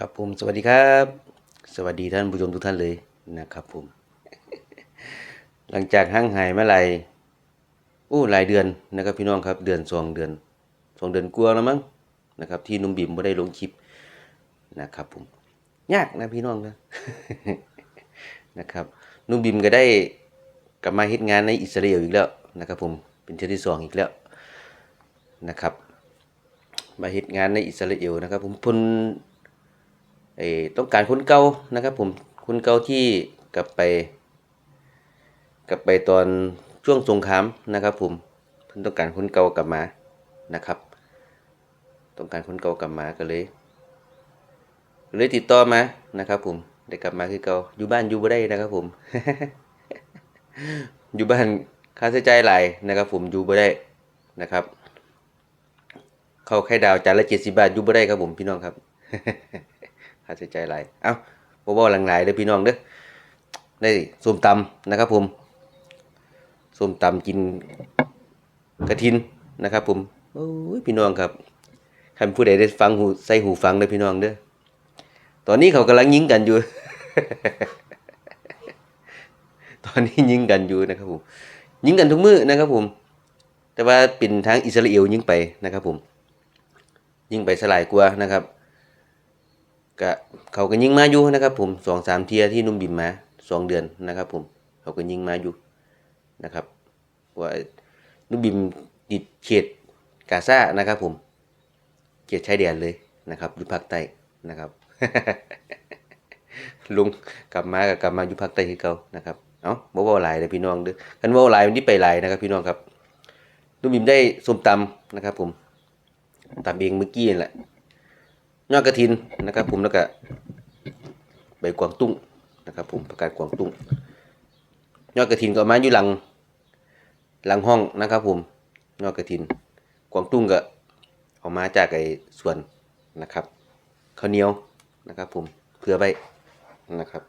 ครับผมสวัสดีครับ สวัสดีท่านผู้ชมทุกท่านเลยนะครับผม หลังจากห่างหายมาหลายโอ้หลายเดือนนะครับพี่น้องครับเดือนสองเดือนสองเดือนกว่าแล้วมั้งนะครับ ที่นุ่มบิ่มไม่ได้ลงคลิปนะครับผมยากนะพี่น้องนะนะครับนุ่มบิมก็ได้กลับมาเฮ็ดงานในอิสราเอลอีกแล้วนะครับผมเป็นเทือที่สองอีกแล้วนะครับ มาเฮ็ดงานในอิสราเอลนะครับ ผมพน ต้องการคนเก่านะครับ ผมคนเก่าที่กลับไป กลับไปตอนช่วงสงครามนะครับ ผมเพิ่นต้องการคนเก่ากลับมานะครับ ต้องการคนเก่ากลับมาก็เลยเลยติดต่อมานะครับ ผมได้กลับมาคือเก่าอยู่บ้านอยู่บ่ได้นะครับ ผม อยู่บ้านค่าใช้จ่ายหลายนะครับ ผมอยู่บ่ได้นะครับ เข้าไข่ดาวจานละ70บาทอยู่บ่ได้ครับผมพี่น้องครับ ค่าใช้จ่ายหลายเอ้าบ่เว้าหลังหลายเด้อพี่น้องเด้อได้ส้มตำนะครับผมส้มตำกินกระทินนะครับ ผมโอ้ยพี่น้องครับคันผู้ใดได้ฟังหูใส่หูฟังเด้อพี่น้องเด้อตอนนี้เขากำลังยิงกันอยู่ ตอนนี้ยิงกันอยู่นะครับผมยิงกันทุกมื้อนะครับผม แต่ว่าเป็นทางอิสราเอลยิงไปนะครับผม ยิงไปสลายกว่านะครับ ก็เขาก็ยิงมาอยู่นะครับ ผมสองสามเทียที่นุ่มบิมมาสองเดือนนะครับ ผมเขาก็ยิงมาอยู่นะครับ ว่านุ่มบิมติดเขตกาซานะครับผมเขตชายแดนเลยนะครับอยู่ภาคใต้นะครับ ลุงกลับมาก็กลับมาอยู่ภาคใต้คือเก่านะครับเอ้าบ่เว้าหลายเด้อพี่น้องเด้อคันเว้าหลายมันสิไปหลายนะครับ พี่น้องครับนุ่มบิมได้ส้มตำนะครับ ผมตำเองเมื่อกี้แหละ ยอดกระถินนะครับผมแล้วก็ใบกวางตุ้งนะครับผมประกาศกวางตุ้งยอดกระถินก็มาอยู่หลังหลังห้องนะครับผมยอดกระถิน กวางตุ้งก็เอามาจากไอ้สวนนะครับข้าวเหนียวนะครับผมเพื่อไว้นะครับ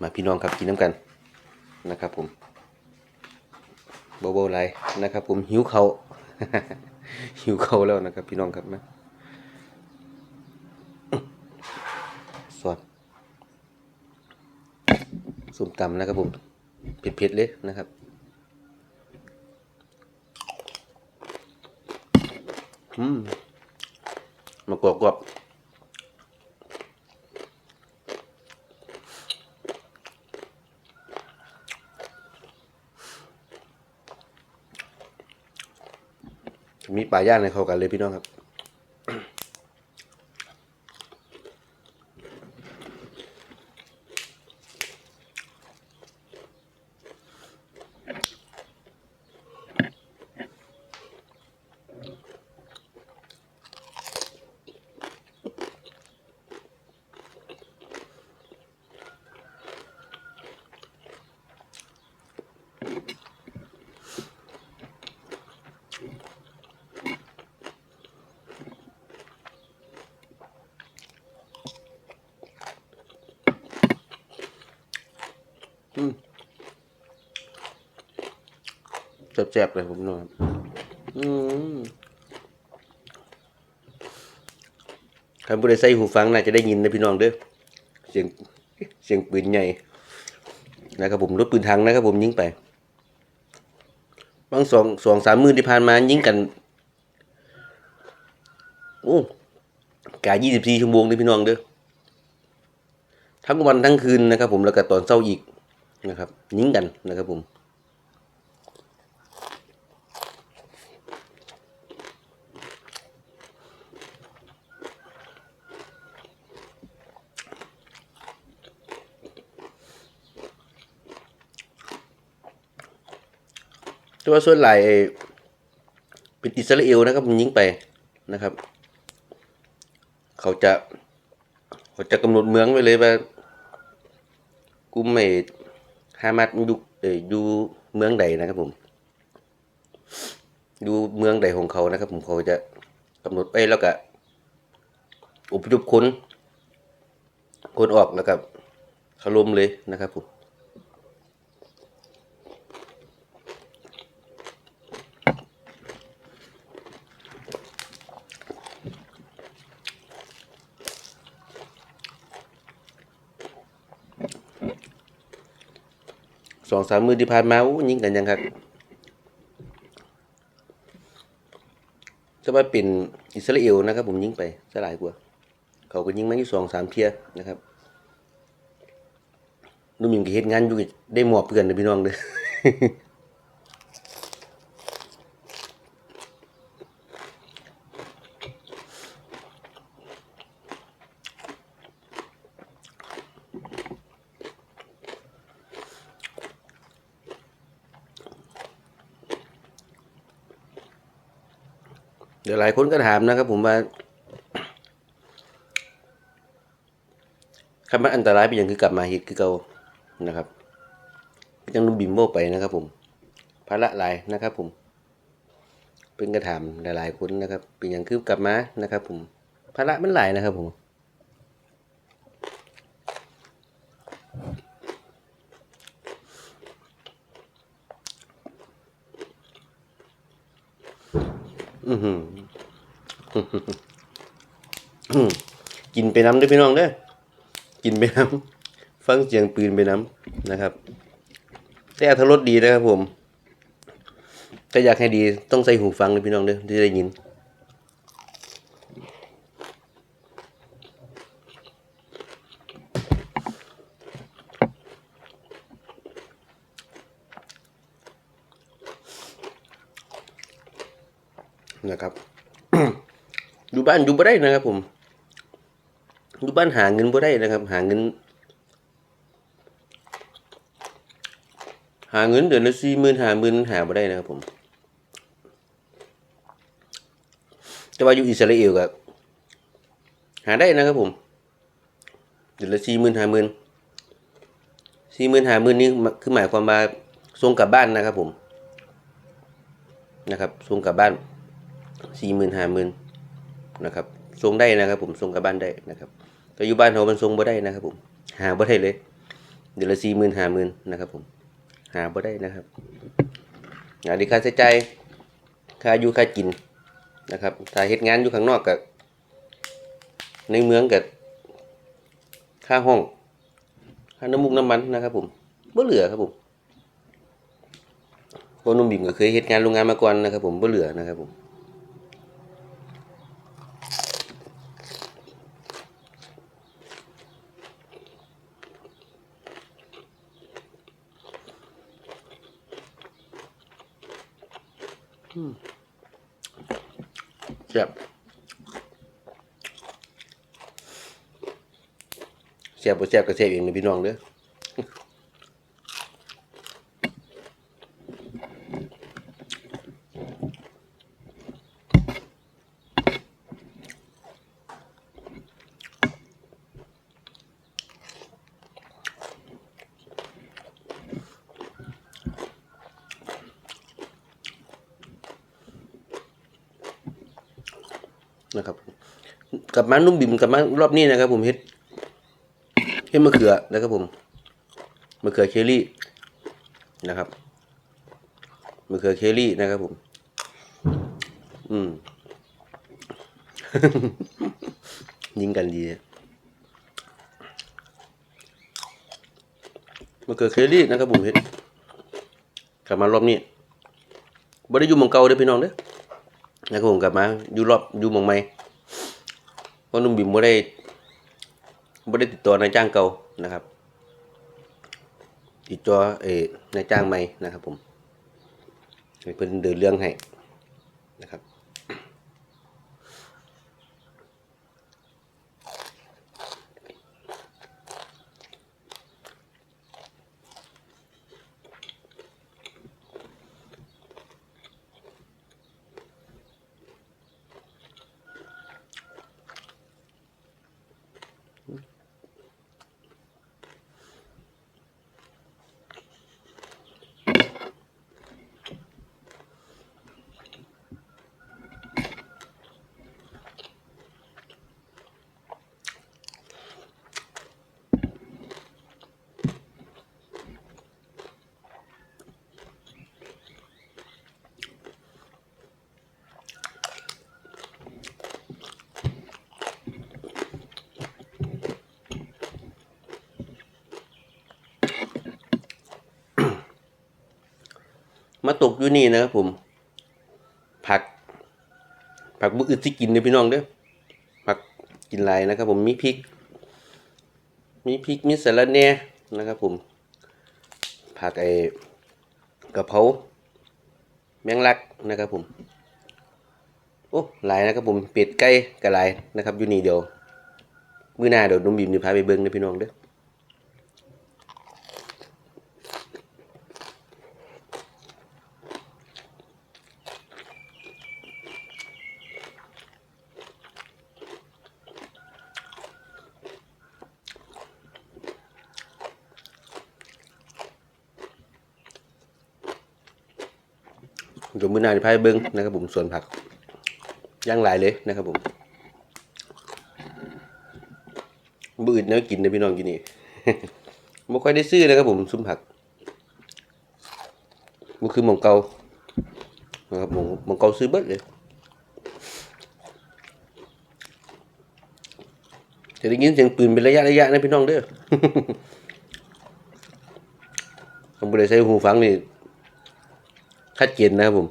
มาพี่น้องครับกินน้ำกันนะครับผมเบาๆไรนะครับผมหิวเขาหิวเขาแล้วนะครับพี่น้องครับมา สดส้มตำนะครับผมเผ็ดๆเลยนะครับอืมมากรอบกรอบมีปลาย่างในเข้ากันเลยพี่น้องครับ แซ่บเลยผมนอนอืมใครผู้ใดใส่หูฟังน่าจะได้ยินนะพี่น้องเด้อเสียงเสียงปืนใหญ่นะครับผมรถปืนทางนะครับผมยิงไปบางสองสองสามมือที่ผ่านมายิงกันโอ้กายี่สิบสี่ชั่วโมงเลยพี่น้องเด้อทั้งวันทั้งคืนนะครับผมแล้วก็ตอนเช้าอีกนะครับยิงกันนะครับผม ต่ว่าส่วนหลายเป็นอิสราเอลนะครับมันยิงไปนะครับ เขาจะเขาจะกำหนดเมืองไว้เลยว่ากลุ่มไอ้ฮามาสมันอยู่เอออยู่เมืองใดนะครับผมอยู่เมืองใดของเขานะครับ ผมเขาจะกำหนดไว้แล้วก็อพยพคนคนออกแล้วก็เขาล้มเลยนะครับผม อ สองสามมือที่ผ่านมาอู้ยิงกันยังครับจะว่าเป็นอิสราเอลนะครับ ผมยิงไปซะหลายกว่า เขาก็ยิงมาอยู่สองสามเทียนะครับนุ่มยิงก็เฮ็ดงานอยู่ได้หมอบเพื่อนนะพี่น้องเด้อ หลายคนก็ถามนะครับ ผมว่าคำว่าอันตรายเป็นอย่างคือกลับมาฮิตคือเก่านะครับยังนุ่มบิมโบไปนะครับ ผมภาระหลายนะครับ ผม เป็นกระถามหลายๆคนนะครับ เป็นอย่างคือกลับมานะครับ ผมภาระมันหลายนะครับ ผม อือหือ อืมกิน ไปน้ำด้วยพี่น้องเด้อกินไปน้ำฟังเสียงปืนไปน้ำนะครับแต่อัธรสดีนะครับผมถ้าอยากให้ดีต้องใส่หูฟังเลยพี่น้องเด้อที่ได้ยินนะครับอยู่บ้านอยู่บ่ได้นะครับผม อยู่บ้านหาเงินบ่ได้นะครับ หาเงิน หาเงินเดือนละสี่หมื่นหาหมื่นหาบ่ได้นะครับผม แต่ว่าอยู่อิสราเอลก็หาได้นะครับผมเดือนละสี่หมื่นหาหมื่นสี่หมื่นหาหมื่นนี่คือหมายความว่าส่งกลับบ้านนะครับผมนะครับส่งกลับบ้านสี่หมื่นห้าหมื่นนะครับส่งได้นะครับผมส่งกลับบ้านได้นะครับ แต่อยู่บ้านเรามันส่งบ่ได้นะครับ ผม หาบ่ได้เลย เดือนละสี่หมื่นห้าหมื่นนะครับ ผม หาบ่ได้นะครับงานดีค่าใช้จ่ายค่าอยู่ค่ากินนะครับถ้าเฮ็ดงานอยู่ข้างนอกกับในเมืองกับค่าห้อง ค่าน้ำมุกน้ำมันนะครับผมบ่เหลือครับผมเพราะหนุ่มบิ่มก็เคยเฮ็ดงานโรงงานมาก่อนนะครับ ผมบ่เหลือนะครับผม เจ็บเสียบบ่เสียบก็เสียบเองนะพี่น้องเด้อ นะครับกลับมานุ่มบิ่มกลับมารอบนี้นะครับ ผมเฮ็ดเฮ็ดมะเขือนะครับผมมะเขือเคอรี่นะครับมะเขือเคอรี่นะครับผม อืมยิงกันดีมะเขือเคอรี่นะครับผมเฮ็ดกลับมารอบนี้บ่ได้อยู่หมองเก่าเด้อพี่น้องเด้อ นะครับผมกลับมาอยู่รอบอยู่มองไม่เพราะนุ่มบิ่มไม่ได้ไม่ได้ติดต่อนายจ้างเก่านะครับ ติดต่อเอ๋นายจ้างใหม่นะครับ ผมเพิ่นเดินเรื่องให้นะครับ มาตกอยู่นี่นะครับผม ผัก ผักบุอึดที่กินเนี่ยพี่น้องเด้อผักกินหลายนะครับ ผมมีพริก มีพริกมีสะระแหน่นะครับ ผม ผักไอ้กะเพราแมงลักนะครับ ผมโอ้หลายนะครับผมเป็ดไก่กระหลนะครับอยู่นี่เดียว มื้อหน้าเดี๋ยวนุ่มบีมจะพาไปเบิ่งนะพี่น้องเด้อ หน้าจะพาไปเบิ่งนะครับผมส่วนผักย่างหลายเลยนะครับผมบื้อเนื้อกินนะพี่น้องกินนี่ไม่ค่อยได้ซื้อนะครับผมซุ้มผักมันคือหมองเกานะครับหมองหมองเกาซื้อเบิดเลยจะได้ยินเสียงปืนเป็นระยะระยะนะพี่น้องเด้อผมไม่ได้ใช้หูฟังนี่ชัดเจนนะครับผม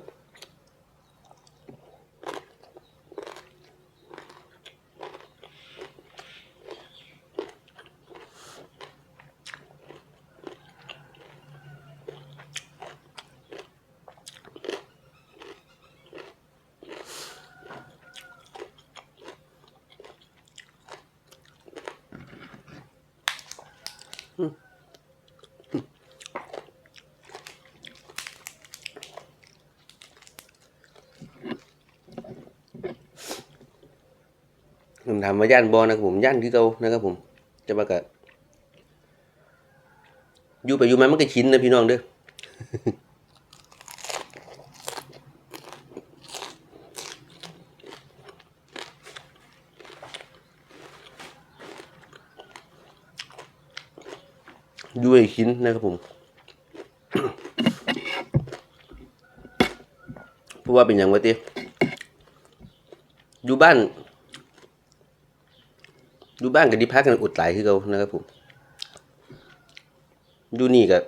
ผมถามว่าย่านบอนะครับผมย่านคือเก่านะครับผมจะมากะอยู่ไปอยู่มามันก็ชินนะพี่น้องเด้ออยู่ให้ชินนะครับผมเพราะว่าเป็นอย่างวะเต้อยู่บ้าน ดูบ้านก็ดีพักกันอุดหลายคือเขานะครับผมดูนี่กับ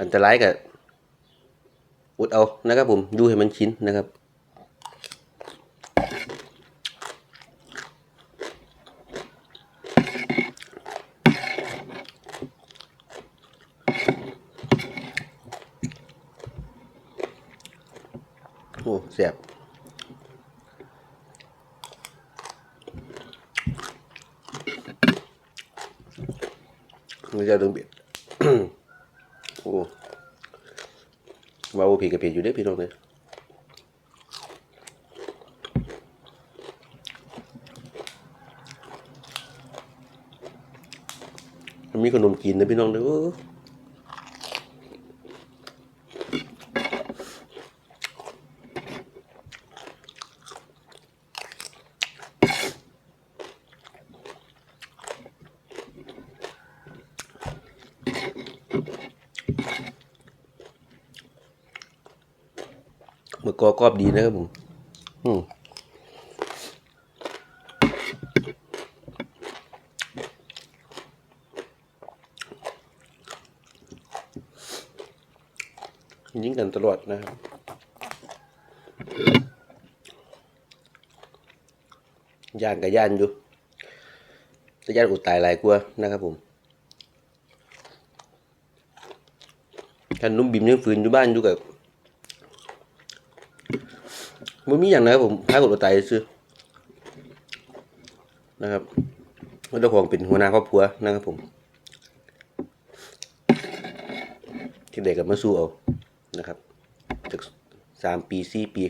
อันตรายกับอุดเอานะครับผมดูให้มันชินนะครับ โอ้แซ่บ มันจะดึงเบียด โอ้ว้าวผีกับผีอยู่เด้อพี่น้องเลย มีขนมกินนะพี่น้องเด้อมือกอกรอบดีนะครับผม อืม ยิงกันตลอดนะครับย่านกับย่านอยู่แต่ย่านอุดตายหลายกลัวนะครับผมท่านนุ่มบิ่มยังฝืนอยู่บ้านอยู่กับมันมีอย่างนะครับผมพากดตัวตายซื้อนะครับเจ้าของเป็นหัวหน้าครอบครัวนะครับผมที่เด็กกับมาสู้เอา นะครับจากสามปีสี่ปี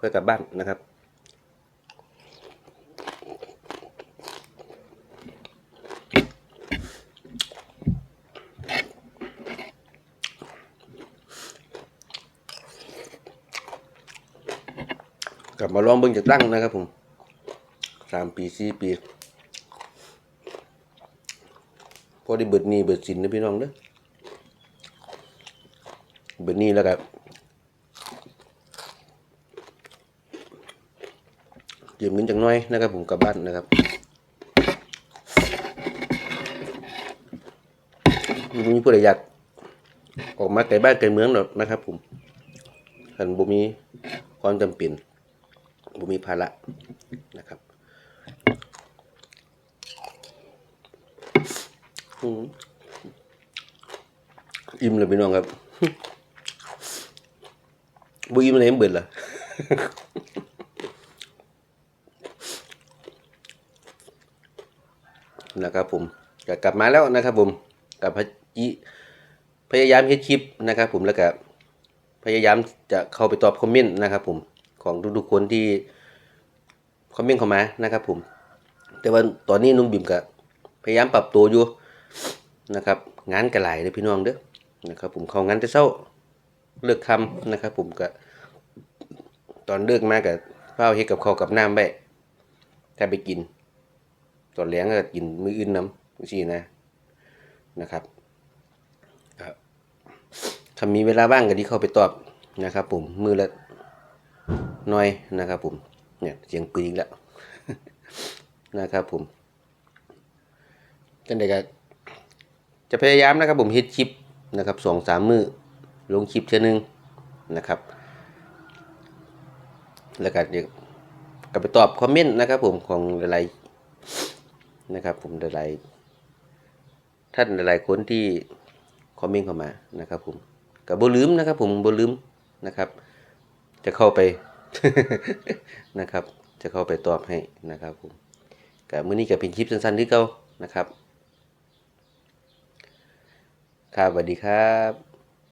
ค่อยกลับบ้านนะครับ กลับมาลองเบิ่งจากตั้งนะครับผมสามปีสี่ปี พอได้เบิดหนี้เบิดสินนะพี่น้องเด้อ เบิดหนี้แล้วก็เก็บเงินจังน้อยนะครับผมกลับบ้านนะครับมีผู้ใดอยากออกมาไกลบ้านไกลเมืองหรอกนะครับ ผมคันบ่มีความจำเป็นบ่มีภาระนะครับอืมอิ่มเลยพี่น้องครับ บ่อิ่มเลยมันเบิดล่ะนะครับผมก็กลับมาแล้วนะครับผมกับพยิพยายามเฮ็ดคลิปนะครับ ผมแล้วก็พยายามจะเข้าไปตอบคอมเมนต์นะครับ ผมของทุกๆคนที่คอมเมนต์เข้ามานะครับ ผม แต่ว่าตอนนี้นุ่มบิ่มก็พยายามปรับตัวอยู่นะครับ งานก็หลเด้อพี่น้องเด้อนะครับ ผมเข้างานแต่เช้า เลิกคำนะครับ ผมก็ตอนเลิกมาก็เฝ้าเฮ็ดกับข้าวกับน้ำไว้ถ้าไปกิน ตอนเลี้ยงก็กินมื้ออื่นน้ำจังซี่นะนะครับครับถ้ามีเวลาว่างก็ดีเข้าไปตอบนะครับ ผมมือละน้อยนะครับ ผมเนี่ยเสียงปืนอีกแล้วนะครับผมกันเด็กก็จะพยายามนะครับ ผมเฮ็ดคลิปนะครับสองสามมือ ลงคลิปเท่นึงนะครับ แล้วก็เดี๋ยวก็ไปตอบคอมเมนต์นะครับ ผมของหลายๆนะครับ ผมหลายๆท่านหลายๆคนที่คอมเมนต์เข้ามานะครับ ผมกับบ่ลืมนะครับ ผมบ่ลืมนะครับ จะเข้าไปนะครับ จะเข้าไปตอบให้นะครับผมกับมื้อนี้ก็เป็นคลิปสั้นๆที่เก่านะครับครับสวัสดีครับ